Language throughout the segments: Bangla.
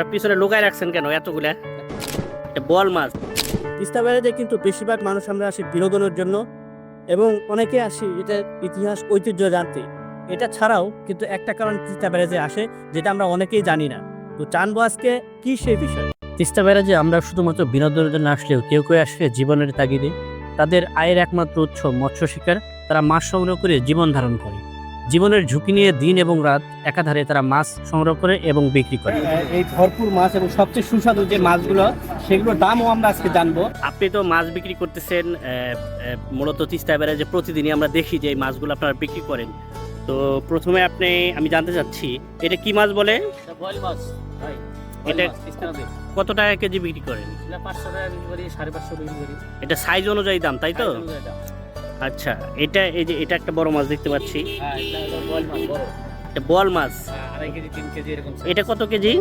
আপনার পিছনে লুকায় রাখছেন কেন এতগুলা? এটা বল মাছ। তিস্তা ব্যারেজে কিন্তু বেশিরভাগ মানুষ আমরা আসি বিনোদনের জন্য এবং অনেকে আসি এটা ইতিহাস ঐতিহ্য জানতে। এটা ছাড়াও কিন্তু একটা কারণ তিস্তা ব্যারেজে আসে যেটা আমরা অনেকেই জানি না। তো জানব আজকে কি সেই বিষয়? তিস্তা ব্যারেজে আমরা শুধুমাত্র বিনোদনের জন্য আসলেও কেউ কেউ আসে জীবনের তাগিদে। তাদের আয়ের একমাত্র উৎস মৎস্য শিকার। তারা মাছ সংগ্রহ করে জীবন ধারণ করে। জীবনের ঝুঁকি নিয়ে দিন এবং রাত একাধারে তারা মাছ সংগ্রহ করে এবং বিক্রি করে। এই ভরপুর মাছ এবং সবচেয়ে সুস্বাদু যে মাছগুলো সেগুলোর দামও আমরা আজকে জানব। আপনি তো মাছ বিক্রি করতেছেন মূলত তিস্তা ব্যারেজে প্রতিদিনই আমরা দেখি যে এই মাছগুলো আপনারা বিক্রি করেন। তো প্রথমে আপনি আমি জানতে চাচ্ছি এটা কি মাছ বলে? মাছ এটা কত টাকা কেজি বিক্রি করেন? পাঁচশো টাকা বিক্রি করি সাড়ে পাঁচশো বিক্রি করি। এটা সাইজ অনুযায়ী দাম তাই তো? আচ্ছা এটা এই যে এটা একটা বড় মাছ দেখতে পাচ্ছি। হ্যাঁ এটা মাছ বল মাছ? হ্যাঁ, এটা কত কেজি?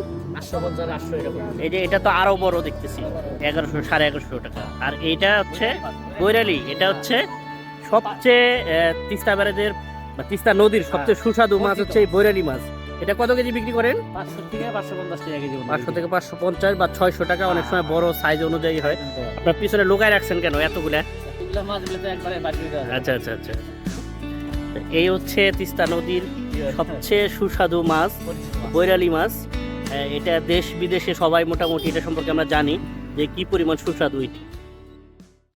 এই যে এটা তো আরও বড় দেখতেছি এগারোশো সাড়ে এগারোশো টাকা। আর এইটা হচ্ছে বৈরালি এটা হচ্ছে সবচেয়ে তিস্তা ব্যারেজের বা তিস্তা নদীর সবচেয়ে সুস্বাদু মাছ হচ্ছে এই বৈরালি মাছ। এটা কত কেজি বিক্রি করেন? পাঁচশো থেকে পাঁচশো পঞ্চাশ টাকা কেজি পাঁচশো থেকে পাঁচশো পঞ্চাশ বা ছয়শো টাকা অনেক সময় বড় সাইজ অনুযায়ী হয়। আপনার পিছনে লুকায় রাখছেন কেন এতগুলা? এগুলো মাছগুলো তো একবারে বাড়ি দেওয়া আচ্ছা আচ্ছা আচ্ছা। এই হচ্ছে তিস্তা নদীর সবচেয়ে সুস্বাদু মাছ বৈরালি মাছ। এটা দেশ বিদেশে সবাই মোটামুটি এটা সম্পর্কে আমরা জানি যে কি পরিমাণ সুস্বাদু এটি।